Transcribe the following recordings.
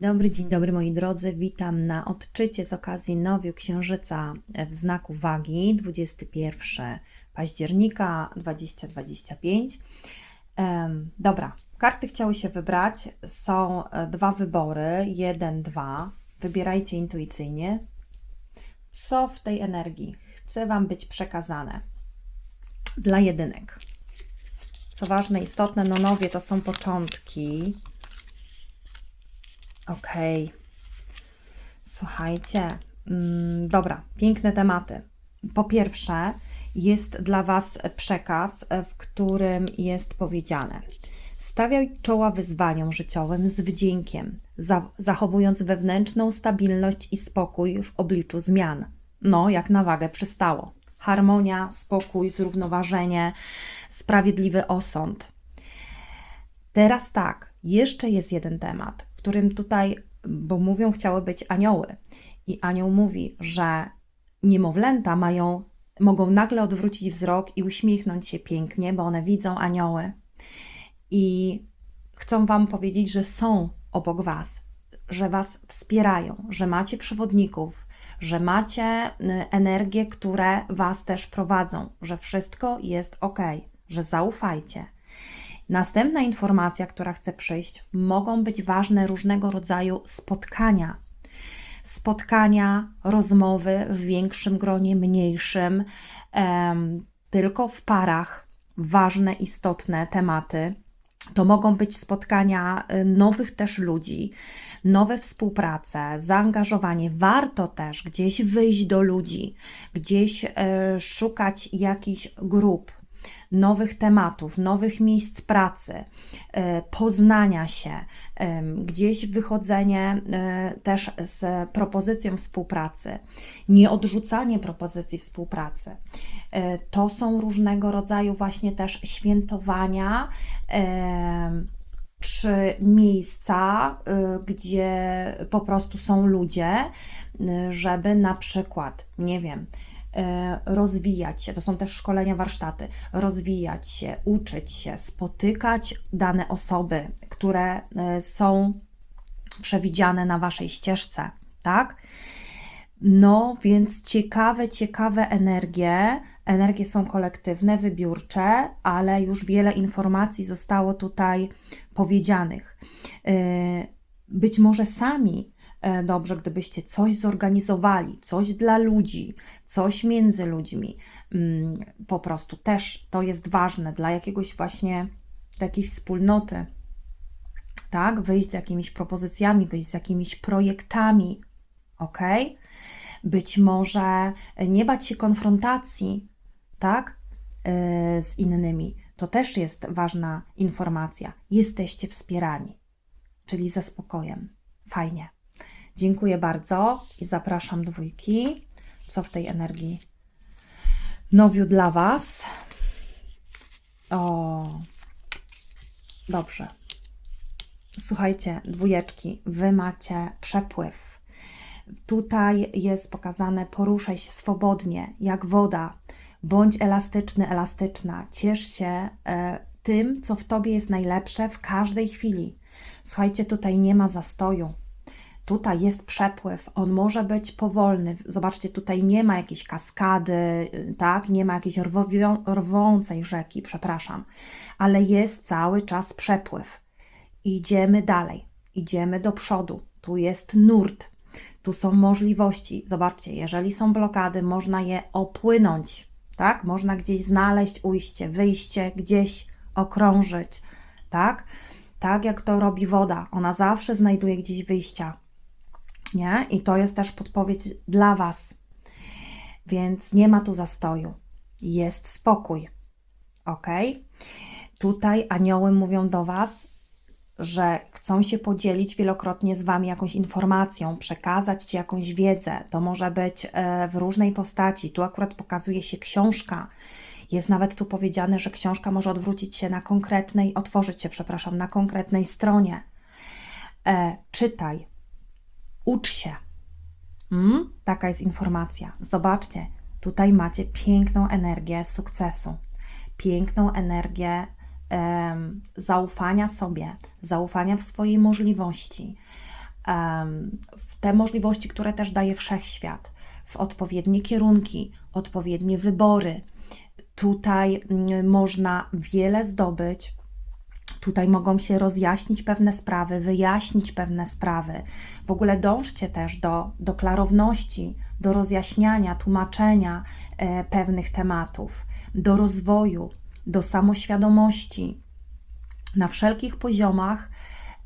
Dobry dzień dobry moi drodzy, witam na odczycie z okazji nowiu księżyca w znaku wagi 21 października 2025. Em, dobra, karty chciały się wybrać, są e, dwa wybory, jeden, dwa. Wybierajcie intuicyjnie. Co w tej energii chce Wam być przekazane? Dla jedynek. Co ważne, istotne, no nowie to są początki. Okej. Słuchajcie, mm, dobra, piękne tematy. Po pierwsze, jest dla Was przekaz, w którym jest powiedziane: Stawiaj czoła wyzwaniom życiowym z wdziękiem, za, zachowując wewnętrzną stabilność i spokój w obliczu zmian. No, jak na wagę przystało. Harmonia, spokój, zrównoważenie, sprawiedliwy osąd. Teraz tak, jeszcze jest jeden temat, którym tutaj, bo mówią, chciały być anioły. I anioł mówi, że niemowlęta mają, mogą nagle odwrócić wzrok i uśmiechnąć się pięknie, bo one widzą anioły. I chcą Wam powiedzieć, że są obok Was, że Was wspierają, że macie przewodników, że macie y, energie, które Was też prowadzą, że wszystko jest ok, że zaufajcie. Następna informacja, która chce przyjść, mogą być ważne różnego rodzaju spotkania. Spotkania, rozmowy w większym gronie, mniejszym, em, tylko w parach, ważne, istotne tematy. To mogą być spotkania y, nowych też ludzi, nowe współprace, zaangażowanie. Warto też gdzieś wyjść do ludzi, gdzieś y, szukać jakichś grup, nowych tematów, nowych miejsc pracy, e, poznania się, gdzieś wychodzenie e, też z propozycją współpracy, nieodrzucanie propozycji współpracy. E, to są różnego rodzaju właśnie też świętowania czy miejsca, gdzie po prostu są ludzie, żeby na przykład, nie wiem, E, rozwijać się. To są też szkolenia, warsztaty. Rozwijać się, uczyć się, spotykać dane osoby, które e, są przewidziane na Waszej ścieżce, tak? No, więc ciekawe, ciekawe energie. Energie są kolektywne, wybiórcze, ale już wiele informacji zostało tutaj powiedzianych. E, być może sami E, dobrze, gdybyście coś zorganizowali, coś dla ludzi, coś między ludźmi. Mm, po prostu też to jest ważne dla jakiegoś właśnie takiej wspólnoty. Tak, wyjść z jakimiś propozycjami, wyjść z jakimiś projektami, ok? Być może nie bać się konfrontacji, tak, e, z innymi. To też jest ważna informacja. Jesteście wspierani, czyli ze spokojem. Fajnie. Dziękuję bardzo i zapraszam dwójki. Co w tej energii nowiu dla Was? O, dobrze. Słuchajcie, dwójeczki, Wy macie przepływ. Tutaj jest pokazane poruszaj się swobodnie, jak woda. Bądź elastyczny, elastyczna. Ciesz się e, tym, co w Tobie jest najlepsze w każdej chwili. Słuchajcie, tutaj nie ma zastoju Tutaj jest przepływ, on może być powolny. Zobaczcie, tutaj nie ma jakiejś kaskady, tak? Nie ma jakiejś rwowią, rwącej rzeki, przepraszam, ale jest cały czas przepływ. Idziemy dalej, idziemy do przodu. Tu jest nurt, tu są możliwości. Zobaczcie, jeżeli są blokady, można je opłynąć, tak? Można gdzieś znaleźć ujście, wyjście, gdzieś okrążyć, tak? Tak jak to robi woda, ona zawsze znajduje gdzieś wyjścia nie? I to jest też podpowiedź dla Was. Więc nie ma tu zastoju. Jest spokój. Ok? Tutaj anioły mówią do Was, że chcą się podzielić wielokrotnie z Wami jakąś informacją, przekazać Ci jakąś wiedzę. To może być e, w różnej postaci. Tu akurat pokazuje się książka. Jest nawet tu powiedziane, że książka może odwrócić się na konkretnej, otworzyć się, przepraszam, na konkretnej stronie. E, czytaj, Ucz się. Mm? Taka jest informacja. Zobaczcie, tutaj macie piękną energię sukcesu, piękną energię um, zaufania sobie, zaufania w swojej możliwości, em, w te możliwości, które też daje wszechświat, w odpowiednie kierunki, odpowiednie wybory. Tutaj mm, można wiele zdobyć. Tutaj mogą się rozjaśnić pewne sprawy, wyjaśnić pewne sprawy. W ogóle dążcie też do, do klarowności, do rozjaśniania, tłumaczenia e, pewnych tematów, do rozwoju, do samoświadomości na wszelkich poziomach,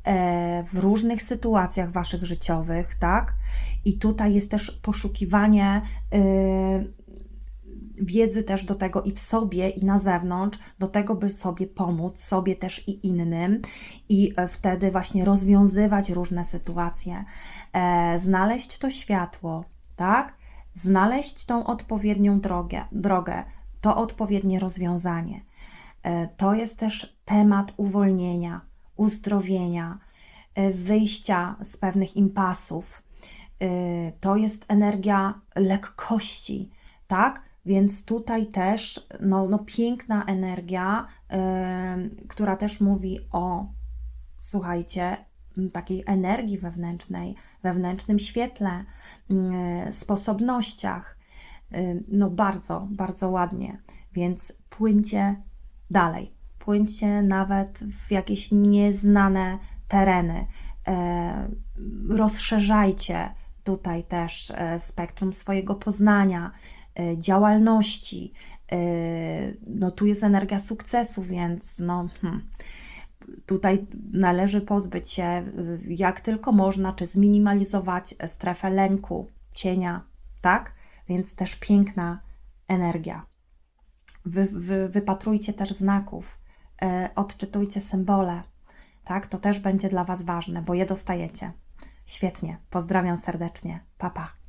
e, w różnych sytuacjach waszych życiowych, tak? I tutaj jest też poszukiwanie y, wiedzy też do tego i w sobie, i na zewnątrz, do tego, by sobie pomóc, sobie też i innym, i e, wtedy właśnie rozwiązywać różne sytuacje, e, znaleźć to światło, tak? Znaleźć tą odpowiednią drogę, drogę to odpowiednie rozwiązanie. E, To jest też temat uwolnienia, uzdrowienia, e, wyjścia z pewnych impasów. E, To jest energia lekkości, tak? Więc tutaj też no, no piękna energia, e, która też mówi o, słuchajcie, takiej energii wewnętrznej, wewnętrznym świetle, m, sposobnościach. Y, No bardzo, bardzo ładnie. Więc płyńcie dalej. Płyńcie nawet w jakieś nieznane tereny. E, Rozszerzajcie tutaj też e, spektrum swojego poznania, działalności. E, No tu jest energia sukcesu, więc no, hmm, tutaj należy pozbyć się jak tylko można, czy zminimalizować strefę lęku, cienia, tak? Więc też piękna energia. Wy, wy, wypatrujcie też znaków, e, odczytujcie symbole, tak? To też będzie dla Was ważne, bo je dostajecie. Świetnie, pozdrawiam serdecznie. Pa, pa.